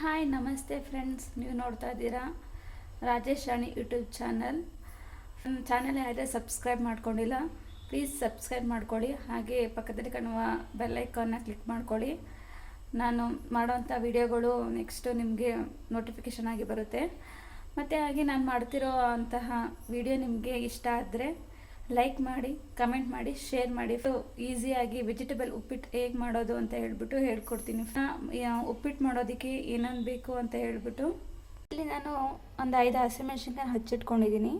Hi ನಮಸ್ತೆ friends ನೀವು ನೋಡ್ತಾ ಇದ್ದೀರಾ Rajesh Rani YouTube channel channel ಯಾರೇ ಸಬ್ಸ್ಕ್ರೈಬ್ ಮಾಡ್ಕೊಂಡಿಲ್ಲ ಪ್ಲೀಸ್ ಸಬ್ಸ್ಕ್ರೈಬ್ ಮಾಡ್ಕೊಳ್ಳಿ. ಹಾಗೆ ಪಕ್ಕದಲ್ಲಿ ಕಾಣುವ ಬೆಲ್ಲೈಕನ್ನ ಕ್ಲಿಕ್ ಮಾಡ್ಕೊಳ್ಳಿ. ನಾನು ಮಾಡೋವಂಥ ವಿಡಿಯೋಗಳು ನೆಕ್ಸ್ಟು ನಿಮಗೆ ನೋಟಿಫಿಕೇಷನ್ ಆಗಿ ಬರುತ್ತೆ. ಮತ್ತು ಹಾಗೆ ನಾನು ಮಾಡ್ತಿರೋ ಅಂತಹ ವಿಡಿಯೋ ನಿಮಗೆ ಇಷ್ಟ ಆದರೆ ಲೈಕ್ ಮಾಡಿ ಕಮೆಂಟ್ ಮಾಡಿ ಶೇರ್ ಮಾಡಿ. ಈಸಿಯಾಗಿ ವೆಜಿಟೇಬಲ್ ಉಪ್ಪಿಟ್ಟು ಹೇಗೆ ಮಾಡೋದು ಅಂತ ಹೇಳ್ಬಿಟ್ಟು ಹೇಳ್ಕೊಡ್ತೀನಿ. ಉಪ್ಪಿಟ್ಟು ಮಾಡೋದಕ್ಕೆ ಏನೇನು ಬೇಕು ಅಂತ ಹೇಳ್ಬಿಟ್ಟು. ಇಲ್ಲಿ ನಾನು ಒಂದು ಐದು ಹಸಿಮೆಣ್ಸಿನ್ಕಾಯಿ ಹಚ್ಚಿಟ್ಕೊಂಡಿದ್ದೀನಿ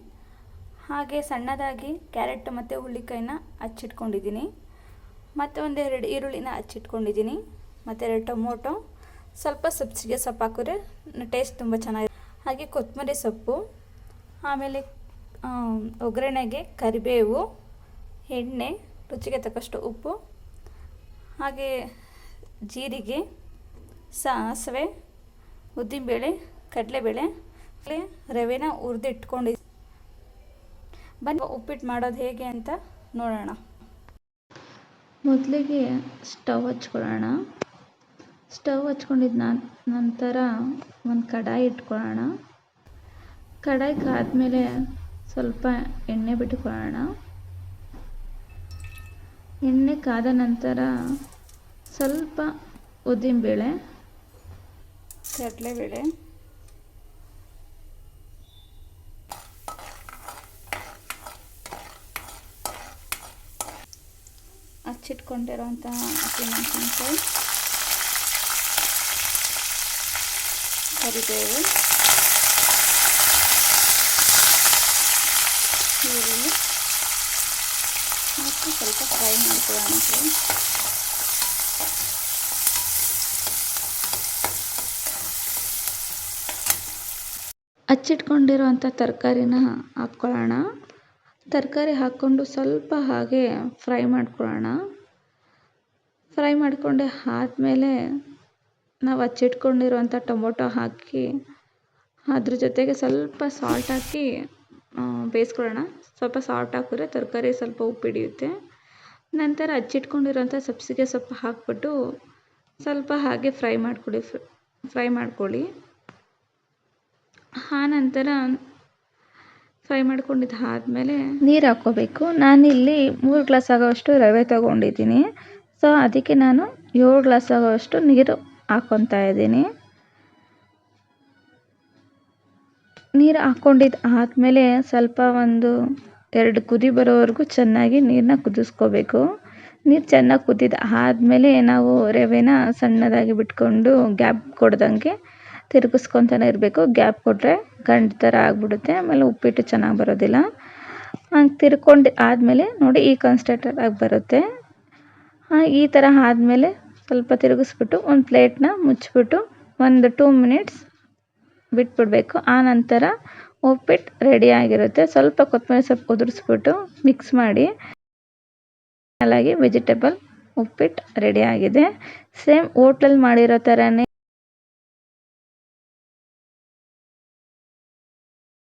ಹಾಗೆ ಸಣ್ಣದಾಗಿ ಕ್ಯಾರೆಟ್ ಮತ್ತು ಹುಳ್ಳಿಕಾಯಿನ ಹಚ್ಚಿಟ್ಕೊಂಡಿದ್ದೀನಿ ಮತ್ತು ಒಂದೆರಡು ಈರುಳ್ಳಿನ ಹಚ್ಚಿಟ್ಕೊಂಡಿದ್ದೀನಿ ಮತ್ತು ಎರಡು ಟೊಮೊಟೊ. ಸ್ವಲ್ಪ ಸಬ್ಸಿಗೆ ಸೊಪ್ಪು ಹಾಕಿದ್ರೆ ಟೇಸ್ಟ್ ತುಂಬ ಚೆನ್ನಾಗಿದೆ ಹಾಗೆ ಕೊತ್ತಂಬರಿ ಸೊಪ್ಪು. ಆಮೇಲೆ ಒಗ್ಗರಣೆಗೆ ಕರಿಬೇವು, ಎಣ್ಣೆ, ರುಚಿಗೆ ತಕ್ಕಷ್ಟು ಉಪ್ಪು, ಹಾಗೆ ಜೀರಿಗೆ, ಸಾಸಿವೆ, ಉದ್ದಿನಬೇಳೆ, ಕಡಲೆಬೇಳೆ, ರವೆನ ಹುರಿದಿಟ್ಕೊಂಡು ಬಂದು ಉಪ್ಪಿಟ್ಟು ಮಾಡೋದು ಹೇಗೆ ಅಂತ ನೋಡೋಣ. ಮೊದಲಿಗೆ ಸ್ಟವ್ ಹಚ್ಕೊಳ್ಳೋಣ. ಸ್ಟವ್ ಹಚ್ಕೊಂಡಿದ್ದ ನಂತರ ಒಂದು ಕಡಾಯಿ ಇಟ್ಕೊಳ್ಳೋಣ. ಕಡಾಯಿ ಕಾದ್ಮೇಲೆ ಸ್ವಲ್ಪ ಎಣ್ಣೆ ಬಿಟ್ಕೊಳ್ಳೋಣ ಎಣ್ಣೆ ಕಾದ ನಂತರ ಸ್ವಲ್ಪ ಉದ್ದಿನಬೇಳೆ ಕಡಲೆಬೇಳೆ ಹಚ್ಚಿಟ್ಕೊಂಡಿರೋಂಥ ಹಸಿಮೆಣಸಿನ್ಕಾಯಿ ಕರಿಬೇವು ಈರುಳ್ಳಿ ಮತ್ತು ಸ್ವಲ್ಪ ಫ್ರೈ ಮಾಡ್ಕೊಳ್ಳೋಣ ಫ್ರೆಂಡ್ಸ್. ಹಚ್ಚಿಟ್ಕೊಂಡಿರೋಂಥ ತರಕಾರಿನ ಹಾಕ್ಕೊಳ್ಳೋಣ. ತರಕಾರಿ ಹಾಕ್ಕೊಂಡು ಸ್ವಲ್ಪ ಹಾಗೆ ಫ್ರೈ ಮಾಡ್ಕೊಳ್ಳೋಣ. ಫ್ರೈ ಮಾಡಿಕೊಂಡೆ ಆದಮೇಲೆ ನಾವು ಹಚ್ಚಿಟ್ಕೊಂಡಿರೋಂಥ ಟೊಮೊಟೊ ಹಾಕಿ, ಅದ್ರ ಜೊತೆಗೆ ಸ್ವಲ್ಪ ಸಾಲ್ಟ್ ಹಾಕಿ ಬೇಯಿಸ್ಕೊಳ್ಳೋಣ. ಸ್ವಲ್ಪ ಸಾಲ್ಟ್ ಹಾಕಿದ್ರೆ ತರಕಾರಿ ಸ್ವಲ್ಪ ಉಪ್ಪು ಹಿಡಿಯುತ್ತೆ. ನಂತರ ಹಚ್ಚಿಟ್ಕೊಂಡಿರೋಂಥ ಸಬ್ಬಸಿಗೆ ಸೊಪ್ಪು ಹಾಕಿಬಿಟ್ಟು ಸ್ವಲ್ಪ ಹಾಗೆ ಫ್ರೈ ಮಾಡ್ಕೊಳ್ಳಿ ಫ್ರೈ ಮಾಡ್ಕೊಳ್ಳಿ. ಆ ನಂತರ ಫ್ರೈ ಮಾಡ್ಕೊಂಡಿದ್ದು ಆದಮೇಲೆ ನೀರು ಹಾಕ್ಕೋಬೇಕು. ನಾನಿಲ್ಲಿ ಮೂರು ಗ್ಲಾಸ್ ಆಗೋವಷ್ಟು ರವೆ ತಗೊಂಡಿದ್ದೀನಿ. ಸೊ, ಅದಕ್ಕೆ ನಾನು ಏಳು ಗ್ಲಾಸ್ ಆಗೋವಷ್ಟು ನೀರು ಹಾಕ್ಕೊತಾ ಇದ್ದೀನಿ. ನೀರು ಹಾಕ್ಕೊಂಡಿದ್ದು ಆದಮೇಲೆ ಸ್ವಲ್ಪ ಒಂದು ಎರಡು ಕುದಿ ಬರೋವರೆಗೂ ಚೆನ್ನಾಗಿ ನೀರನ್ನ ಕುದಿಸ್ಕೋಬೇಕು. ನೀರು ಚೆನ್ನಾಗಿ ಕುದ್ದಿದ್ದು ಆದ್ಮೇಲೆ ನಾವು ರವೆನ ಸಣ್ಣದಾಗಿ ಬಿಟ್ಕೊಂಡು ಗ್ಯಾಪ್ ಕೊಡ್ದಂಗೆ ತಿರುಗಿಸ್ಕೊತಾನೆ ಇರಬೇಕು. ಗ್ಯಾಪ್ ಕೊಟ್ಟರೆ ಗಂಟು ಥರ ಆಗಿಬಿಡುತ್ತೆ ಆಮೇಲೆ ಉಪ್ಪಿಟ್ಟು ಚೆನ್ನಾಗಿ ಬರೋದಿಲ್ಲ. ಹಂಗೆ ತಿರ್ಕೊಂಡು ಆದಮೇಲೆ ನೋಡಿ ಈ ಕನ್ಸ್ಟೆಂಟಾಗಿ ಬರುತ್ತೆ. ಆ, ಈ ಥರ ಆದಮೇಲೆ ಸ್ವಲ್ಪ ತಿರುಗಿಸ್ಬಿಟ್ಟು ಒಂದು ಪ್ಲೇಟ್ನ ಮುಚ್ಚಿಬಿಟ್ಟು ಒಂದು ಟೂ ಮಿನಿಟ್ಸ್ ಬಿಟ್ಬಿಡಬೇಕು. ಆ ನಂತರ ಉಪ್ಪಿಟ್ಟು ರೆಡಿ ಆಗಿರುತ್ತೆ. ಸ್ವಲ್ಪ ಕೊತ್ತಂಬರಿ ಸೊಪ್ಪು ಉದುರಿಸ್ಬಿಟ್ಟು ಮಿಕ್ಸ್ ಮಾಡಿ. ಹಾಗಾಗಿ ವೆಜಿಟೇಬಲ್ ಉಪ್ಪಿಟ್ಟು ರೆಡಿ ಆಗಿದೆ. ಸೇಮ್ ಹೋಟ್ಲಲ್ಲಿ ಮಾಡಿರೋ ಥರನೇ